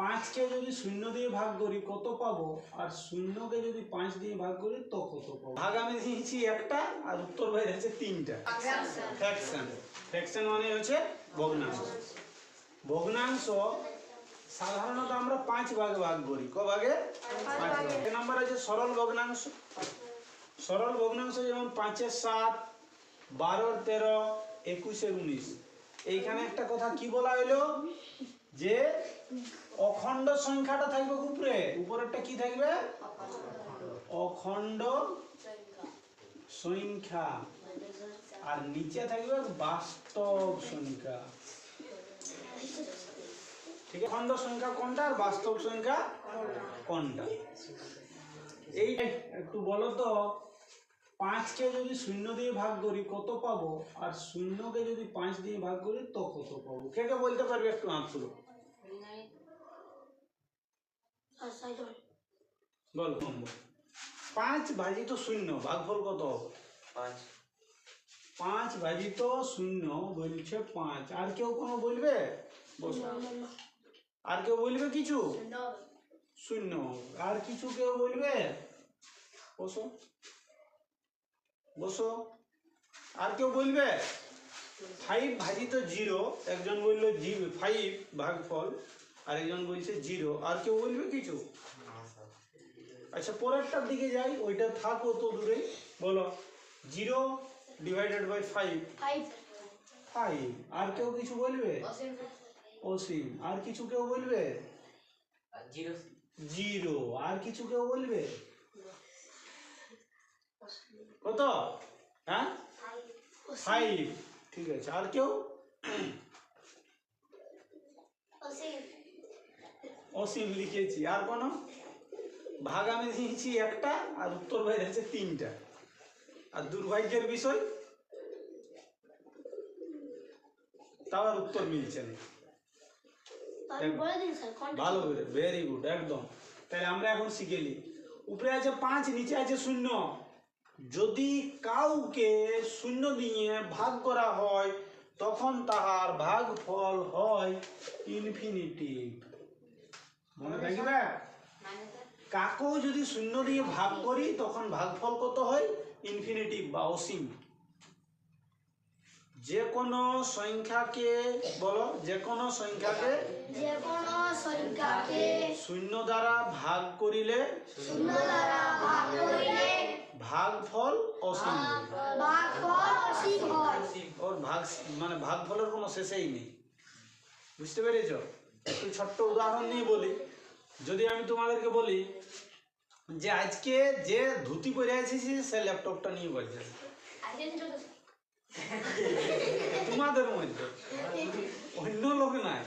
পাঁচকে যদি শূন্য দিয়ে ভাগ করি কত পাবো? আর শূন্যকে যদি পাঁচ দিয়ে ভাগ করি তো কত পাবো? ভাগ আমি দিয়েছি একটা আর উত্তর বাইরে আছে তিনটা। ফ্র্যাকশন ফ্র্যাকশন মানে হচ্ছে ভগ্নাংশ। ভগ্নাংশ সাধারণত আমরা পাঁচ ভাগে ভাগ করি। ক ভাগে? পাঁচ ভাগে। এক নম্বর আছে সরল ভগ্নাংশ। সরল ভগ্নাংশ যেমন পাঁচের সাত বারোর তেরো একুশের উনিশ। এইখানে একটা কথা কি বলা হইল যে অখণ্ড সংখ্যাটা থাকবে উপরে, উপরেরটা কি থাকবে? অখণ্ড সংখ্যা। আর নিচে থাকবে বাস্তব সংখ্যা। ঠিক আছে? খণ্ড সংখ্যা কোনটা আর বাস্তব সংখ্যা কোনটা? এই একটু বলো তো পাঁচকে যদি শূন্য দিয়ে ভাগ করি কত পাবো? আর শূন্যকে যদি পাঁচ দিয়ে ভাগ করি তো কত পাবো? কে কে বলতে পারবে একটু হাত তুলো বলো। পাঁচ ভাজিত শূন্য ভাগফল কত? হবে? পাঁচ পাঁচ ভাজিত শূন্য বলছে পাঁচ। আর কেউ কোনো বলবে? আর কেউ বলবে কিছু? শূন্য। আর কিছু কেউ বলবে? বসো। বসো। আর কেউ বলবে? ফাইভ ভাজিত জিরো একজন বলল জি ফাইভ ভাগফল আর একজন বলছে জিরো। আর কেউ বলবে কিছু? আচ্ছা পরেরটার দিকে যাই ওইটা থাকো তো দূরে। বলো zero divided by five five আর কেউ কিছু বলবে? অসীম আর কিছু কেউ বলবে? জিরো। জিরো। আর কিছু কেউ বলবে? কত? হ্যাঁ? ফাইভ ঠিক আছে আর কেউ? অসীম লিখেছি আর কোনো? ভাগ আমি দিয়েছি একটা আর উত্তর বাইরে আছে তিনটা। আর দুর্ভাগ্যের বিষয়? তাও আর উত্তর মিলছে না। ভালো করে ভেরি গুড একদম। তাহলে আমরা এখন শিখেলি উপরে আছে পাঁচ নিচে আছে শূন্য। যদি কাউকে শূন্য দিয়ে ভাগ করা হয় তখন তাহার ভাগ ফল হয় ইনফিনিটিভ মনে থাকবে কাকেও যদি শূন্য দিয়ে ভাগ করি তখন ভাগফল কত হয়? ইনফিনিটিভ বা অসীম। যে কোনো সংখ্যাকে বলো যে কোনো সংখ্যাকে যে কোনো সংখ্যাকে শূন্য দ্বারা ভাগ করিলে শূন্য দ্বারা ভাগ করিলে ভাগফল অসীম। ভাগফল অসীম হয় ওর ভাগ মানে ভাগফলের কোনো শেষেই নেই। বুঝতে পেরেছ? একটু ছোট্ট উদাহরণ নিয়ে বলি। যদি আমি তোমাদেরকে বলি যে আজকে যে ধুতি পরে আছিস সে ল্যাপটপটা নিয়ে বলছে তোমাদের মধ্যে। অন্য লোক নাই।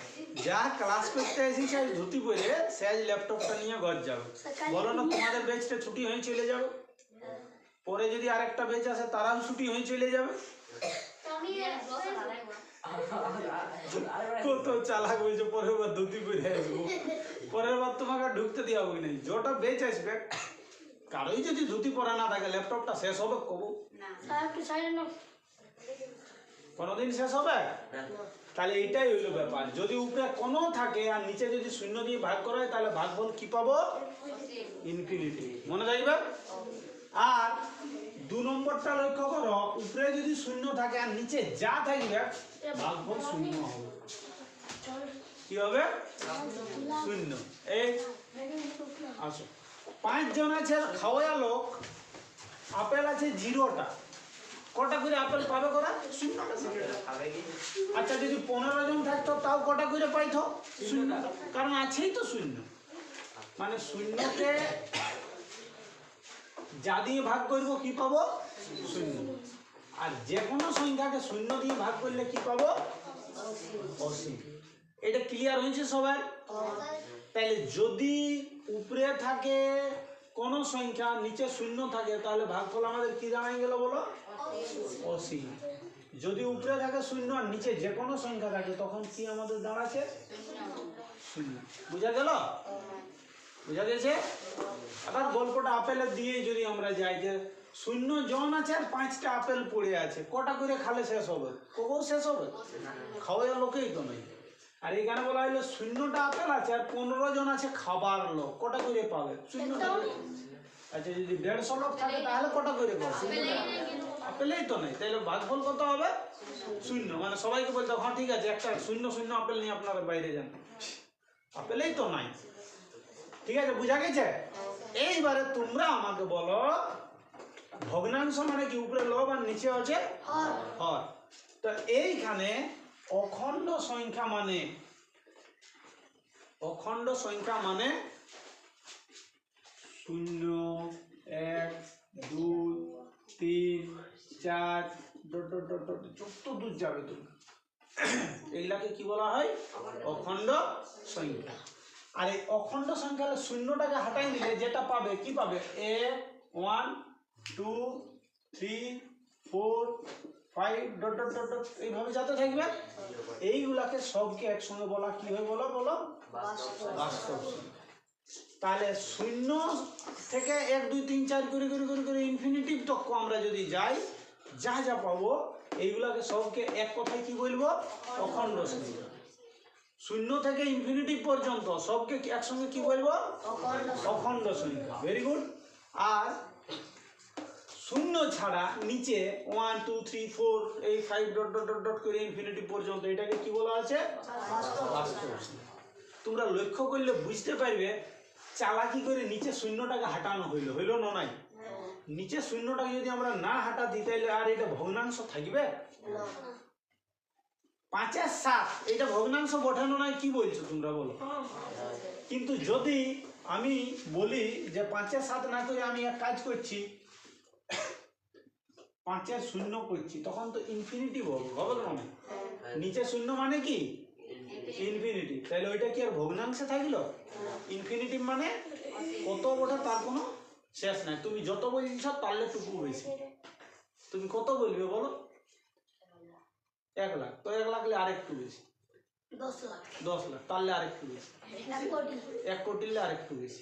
যা ক্লাস করতে আসি সে আজ ধুতি পরে সে আজ ল্যাপটপটা নিয়ে ঘর যাবে। বলো না তোমাদের বেচটা ছুটি হয়ে চলে যাবে। পরে যদি আরেকটা বেচ আসে তারাও ছুটি হয়ে চলে যাবে। কত চালাক হয়েছে পরের বার ধুতি পরে আসব। পরের বার তোমাকে আর ঢুকতে দেওয়া হবে নাই যটা বেচ আসবে কারোই যদি ধুতি পরা না থাকে ল্যাপটপটা শেষ হবে কবু কোনোদিন শেষ হবে? তাহলে এইটাই হইল ব্যাপার। যদি উপরে কোনো থাকে আর নিচে যদি শূন্য দিয়ে ভাগ করা হয় তাহলে ভাগফল কি পাবো? ইনফিনিটি। মনে থাকবে আর দু নম্বরটা লক্ষ্য করো উপরে যদি শূন্য থাকে আর নিচে যা থাকবে ভাগফল শূন্য হবে। কি হবে? শূন্য। এই আসো। পাঁচজন আছে খাওয়া লোক আপেল আছে জিরোটা। কটা করে আপেল পাবে করা শূন্যটা কি আচ্ছা যদি পনেরো জন থাকতো তাও কটা করে পাইতো? শূন্য কারণ আছেই তো শূন্য। মানে শূন্যকে যা দিয়ে ভাগ করব, কি পাবো? শূন্য। আর যে কোনো সংখ্যাকে শূন্য দিয়ে ভাগ করলে কি পাবো? অসীম। এটা ক্লিয়ার হয়েছে সবাই তাহলে যদি উপরে থাকে কোনো সংখ্যা, নিচে শূন্য থাকে, তাহলে ভাগফল আমাদের কি জানাই গেল বলো? অসীম। যদি উপরে থাকে শূন্য আর নিচে যে কোনো সংখ্যা থাকে, তখন কি আমাদের দাঁড়াচ্ছে? শূন্য। বুঝা গেল? বুঝা গেছে? আবার গল্পটা আপেলের দিয়ে যদি আমরা যাই যে শূন্য জন আছে আর পাঁচটা আপেল পড়ে আছে, কটা করে খালে শেষ হবে? কবও শেষ হবে? খাওয়া লোকেই তো নেই। আর এখানে বলা হলো শূন্যটা আপেল আছে আর পনেরো জন আছে খাবার লোক, কটা করে পাবে? শূন্য আচ্ছা যদি দেড়শো লোক থাকে তাহলে কটা করে পাবে? আপেলেই তো নেই তাহলে ভাগফল কত হবে? শূন্য। মানে সবাইকে বলতে হ্যাঁ ঠিক আছে, একটা শূন্য শূন্য আপেল নিয়ে আপনারা বাইরে যান। আপেলেই তো নাই। ঠিক আছে বুঝা গেছে? এইবারে তোমরা আমাকে বলো ভগ্নাংশ মানে কি? উপরে লব আর নিচে হর। হয় তো এইখানে অখণ্ড সংখ্যা মানে অখণ্ড সংখ্যা মানে শূন্য এক দুই তিন চার যত দূর যাবে তুমি। এইগুলাকে কি বলা হয়? অখণ্ড সংখ্যা। আর এই অখণ্ড সংখ্যা হলে শূন্যটাকে হাটাই দিলে যেটা পাবে কি পাবে? এ one two three four five dot dot dot dot এইভাবে যাতে থাকবে এইগুলাকে সবকে একসঙ্গে বলা কি হয় বলো বলো? বাস্তব। তাহলে শূন্য থেকে এক দুই তিন চার করে করে করে করে ইনফিনিটিভ তক্ক আমরা যদি যাই যা যা পাবো এইগুলাকে সবকে এক কথায় কি বলব? অখণ্ড সংখ্যা। শূন্য থেকে ইনফিনিটিভ পর্যন্ত সবকে একসঙ্গে কি বলব? অখণ্ড সংখ্যা। ভেরি গুড আর শূন্য ছাড়া নিচে ওয়ান টু থ্রি ফোর এই five dot dot dot dot করে ইনফিনিটি পর্যন্ত এটাকে কি বলা আছে? তোমরা লক্ষ্য করলে বুঝতে পারবে চালাকি করে নিচে শূন্যটাকে হাঁটানো হইল। হইল না নাই? নিচে শূন্যটাকে যদি আমরা না হাঁটা দিই তাহলে আর এটা ভগ্নাংশ থাকবে? পাঁচের সাত। এটা ভগ্নাংশ বঠানো নয় কি বলছো তোমরা বলো? কিন্তু যদি আমি বলি যে পাঁচের সাত না করে আমি এক কাজ করছি পাঁচের শূন্য করছি তখন তো ইনফিনিটি হবে না নিচে শূন্য মানে কি? ইনফিনিটি তাহলে ওইটা কি আর ভগ্নাংশে থাকল? ইনফিনিটি মানে কত ওঠে তার কোনো শেষ নাই। তুমি যত বলছ তার টুকু হয়েছে। তুমি কত বলবে বলো? এক লাখ। তো এক লাখ আরেকটু বেশি। দশ লাখ। দশ লাখ তাহলে আরেকটু বেশি। এক কোটি। আরেকটু বেশি।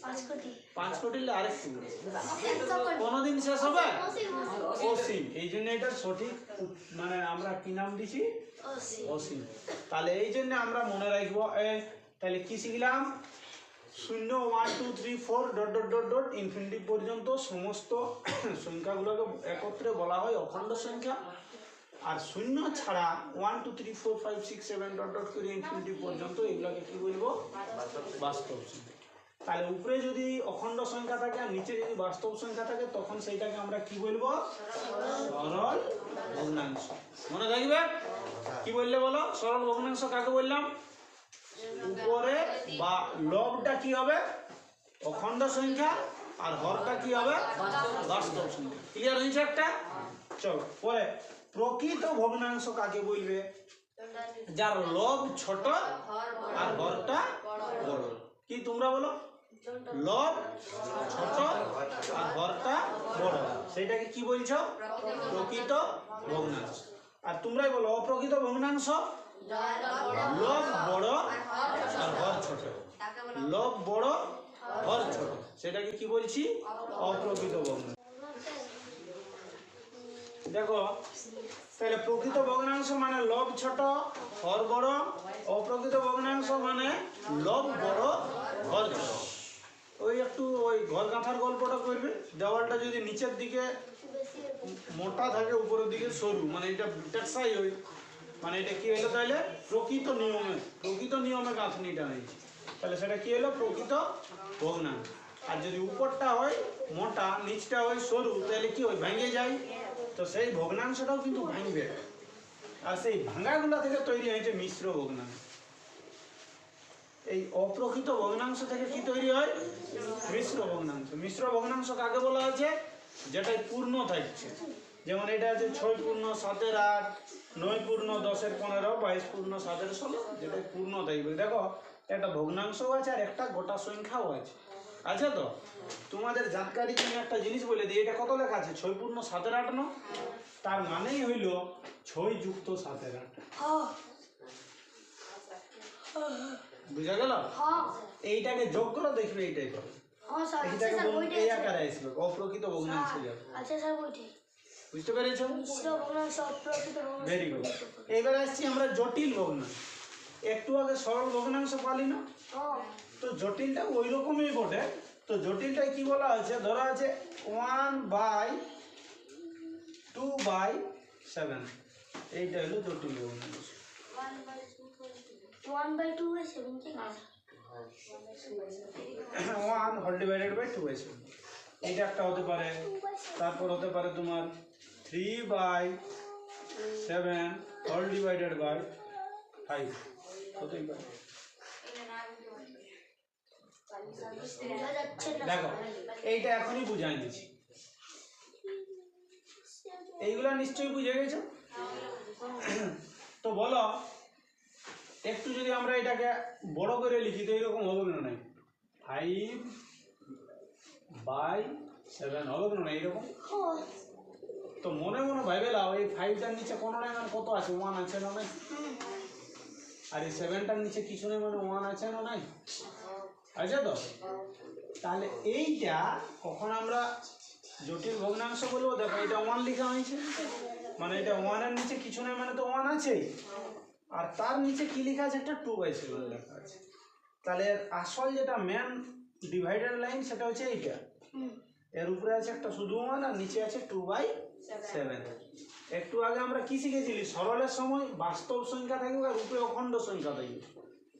পাঁচ কোটি। আরেকটু বেশি। কোটি কোনোদিন শেষ হবে? অসীম এই জন্য এটা সঠিক মানে আমরা কি নাম দিছি? অসীম। তাহলে এই জন্য আমরা মনে রাখব তাহলে কি শিখলাম? শূন্য one two three four dot dot dot dot infinity পর্যন্ত সমস্ত সংখ্যাগুলোকে একত্রে বলা হয় অখণ্ড সংখ্যা। আর শূন্য ছাড়া one two three four five six seven dot dot করে ইনফিনিটি পর্যন্ত এগুলোকে কি বলব? বাস্তব সংখ্যা। তাহলে উপরে যদি অখণ্ড সংখ্যা থাকে আর নিচে যদি বাস্তব সংখ্যা থাকে তখন সেইটাকে আমরা কি বলব? সরল ভগ্নাংশ। মনে থাকবে কি বললে বলো? সরল ভগ্নাংশ কাকে বললাম? উপরে বা লবটা কি হবে? অখণ্ড সংখ্যা আর হরটা কি হবে? বাস্তব সংখ্যা। ক্লিয়ার হয়েছে একটা? চলো পরে। প্রকৃত ভগ্নাংশ কাকে বলবে? যার লব ছোট আর হরটা বড়। কি তোমরা বলো? লব ছোট আর হরটা বড়। সেটাকে কি বলছো? প্রকৃত ভগ্নাংশ। আর তোমরাই বলো, অপ্রকৃত ভগ্নাংশ? লব বড় আর হর ছোট। লব বড় হর ছোট। সেটাকে কি বলছি? অপ্রকৃত ভগ্নাংশ। দেখো, তাহলে প্রকৃত ভগ্নাংশ মানে লব ছোট হর বড়, অপ্রকৃত ভগ্নাংশ মানে লব বড় হর ছোট। ওই একটু ওই ঘর গাঁথার গল্পটা করবে। দেওয়ালটা যদি নিচের দিকে মোটা থাকে, উপরের দিকে সরু মানে এটা টেকসাই ওই মানে এটা কি হলো তাহলে? প্রকৃত নিয়মে প্রকৃত নিয়মে গাঁথনিটা হয়েছে। তাহলে সেটা কি হলো? প্রকৃত ভগ্নাংশ। আর যদি উপরটা হয়, মোটা, নিচটা হয় সরু, তাহলে কি হয়, ভেঙে যায়। তো সেই ভগ্নাংশটাও কিন্তু ভাঙবে। আর সেই ভাঙাগুলা থেকে তৈরি হয়েছে মিশ্র ভগ্নাংশ। এই অপ্রকৃত ভগ্নাংশ থেকে কি তৈরি হয়? মিশ্র ভগ্নাংশ। মিশ্র ভগ্নাংশ কাকে বলা আছে যেটাই পূর্ণ থাকছে। যেমন এটা আছে ছয় পূর্ণ, সাতের আট, নয় পূর্ণ, দশের পনেরো, বাইশ পূর্ণ, সাতের ষোলো, যেটাই পূর্ণ থাকবে। দেখো, একটা ভগ্নাংশও আছে আর একটা গোটা সংখ্যাও আছে। আছে তো তোমাদের জানকারি জন্য একটা জিনিস বলে দিই এটা কত লেখা আছে? ছয় পূর্ণ সাতের আট ন তার মানেই হইল ছয় যুক্ত সাতের আট। বুঝা গেল? হ্যাঁ। এইটাকে যোগ করো দেখবে এইটাই করো। হ্যাঁ এইটাকে এই আকারে আসবে অপ্রকৃত ভগ্নাংশ স্যার বইটি। বুঝতে পেরেছ? ভেরি গুড এবার আসছি আমরা জটিল ভগ্নাংশ একটু আগে সরল ভগ্নাংশ পালি না? তো জটিলটা ওই রকমই বটে তো জটিলটায় কি বলা আছে ধরা আছে one by two by seven এইটা হলো জটিল one whole divided by two by seven এইটা একটা হতে পারে। তারপর হতে পারে তোমার three by seven whole divided by five হতেই পারে। দেখো, এইটা এখনই বুঝাই দিচ্ছি। এইগুলা নিশ্চয়ই বুঝে গেছো? তো বলো, একটু যদি আমরা এটাকে বড় করে লিখি তো এরকম হবে না নাই? ফাইভ বাই সেভেন হবে না এইরকম ও তো মনে মনে ভাইবে লাও, এই ফাইভটার নিচে কোনো নাই মানে কত আছে? ওয়ান আছে না নাই? আর এই সেভেনটার নিচে কিছু নেই মানে ওয়ান আছে না নাই? আছে তো তাহলে এইটা কখন আমরা জটিল ভগ্নাংশ বলব? দেখো এটা ওয়ান লেখা হয়েছে মানে এটা ওয়ানের নিচে কিছু নেই মানে তো ওয়ান আছে আর তার নিচে কি লেখা আছে? একটা টু বাই সেভেন লেখা আছে। তাহলে আসল যেটা মেন ডিভাইডার লাইন সেটা হচ্ছে এইটা। এর উপরে আছে একটা শুধু ওয়ান আর নিচে আছে টু বাই সেভেন একটু আগে আমরা কি শিখেছিলি? সরলের সময় বাস্তব সংখ্যা থাকবে আর উপরে অখণ্ড সংখ্যা থাকবে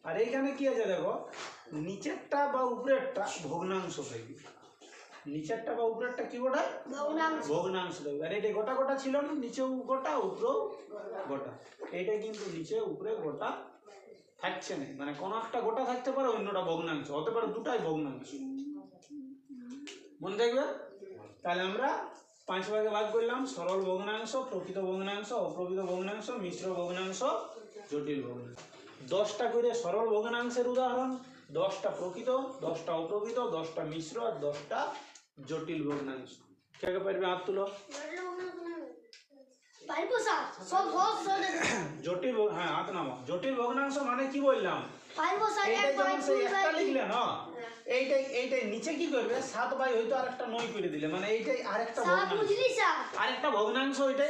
আর এইখানে কি আছে দেখো? নিচেরটা বা উপরেরটা ভগ্নাংশ হয়ে থাকবে নিচেরটা বা উপরেরটা কি গোটা? ভগ্নাংশ। ভগ্নাংশ থাকবে আর এটা গোটা গোটা ছিল না? নিচেও গোটা উপরেও গোটা। এইটা কিন্তু নিচে উপরে গোটা থাকছে না। মানে কোনো একটা গোটা থাকতে পারে অন্যটা ভগ্নাংশ। হতে পারে দুটাই ভগ্নাংশ। মনে থাকবে? তাহলে আমরা পাঁচ ভাগে ভাগ করলাম। সরল ভগ্নাংশ প্রকৃত ভগ্নাংশ অপ্রকৃত ভগ্নাংশ মিশ্র ভগ্নাংশ জটিল ভগ্নাংশ। দশটা করে সরল ভগ্নাংশের উদাহরণ। দশটা প্রকৃত দশটা অপ্রকৃত দশটা মিশ্র আর দশটা জটিল ভগ্নাংশ। কে পারবে হাত তুলো? জটিল হ্যাঁ হাত নামো জটিল ভগ্নাংশ মানে কি বললাম? এক এইটাই লিখলে না এইটাই এইটাই নিচে কি করবে? সাত বাই হয়তো আরেকটা নয় করে দিলে মানে এইটাই আরেকটা ভগ্নাংশ। আরেকটা ভগ্নাংশ ওইটাই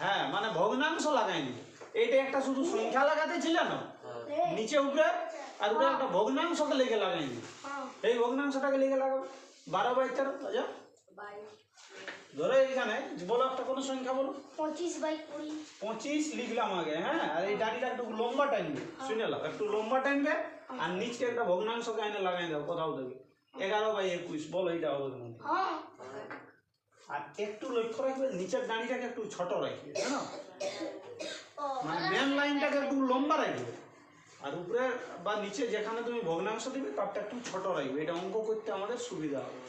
হ্যাঁ মানে ভগ্নাংশ লাগাইনি এইটা একটা শুধু সংখ্যা লাগাতে ছিল না? নিচে উপরে আর উপরে একটা ভগ্নাংশকে লেগে লাগাইনি হ্যাঁ এই ভগ্নাংশটাকে লেগে লাগাবো। বারো বাই তেরো আচ্ছা ধরো এইখানে বলো একটা কোনো সংখ্যা বলো। পঁচিশ বাই কুড়ি। পঁচিশ লিখলাম আগে হ্যাঁ? আর এই ডানিটা একটু লম্বা টাইমবে শুনে নাও একটু লম্বা টাইমবে আর নিচে একটা ভগ্নাংশকে এনে লাগাই দাও কোথাও দেবে এগারো বাই একুশ বলো এইটা হবে তোমাদের হ্যাঁ। আর একটু লক্ষ্য রাখবে নিচের ডানিটাকে একটু ছোট রাখবে জানো? মানে মেন লাইনটাকে একটু লম্বা রাখবে। আর উপরে বা নিচে যেখানে তুমি ভগ্নাংশ দিবে, তারটা একটু ছোট রাখবে। এটা অঙ্ক করতে আমাদের সুবিধা হবে।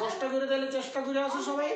দশটা করে তাহলে চেষ্টা করে আসো সবাই।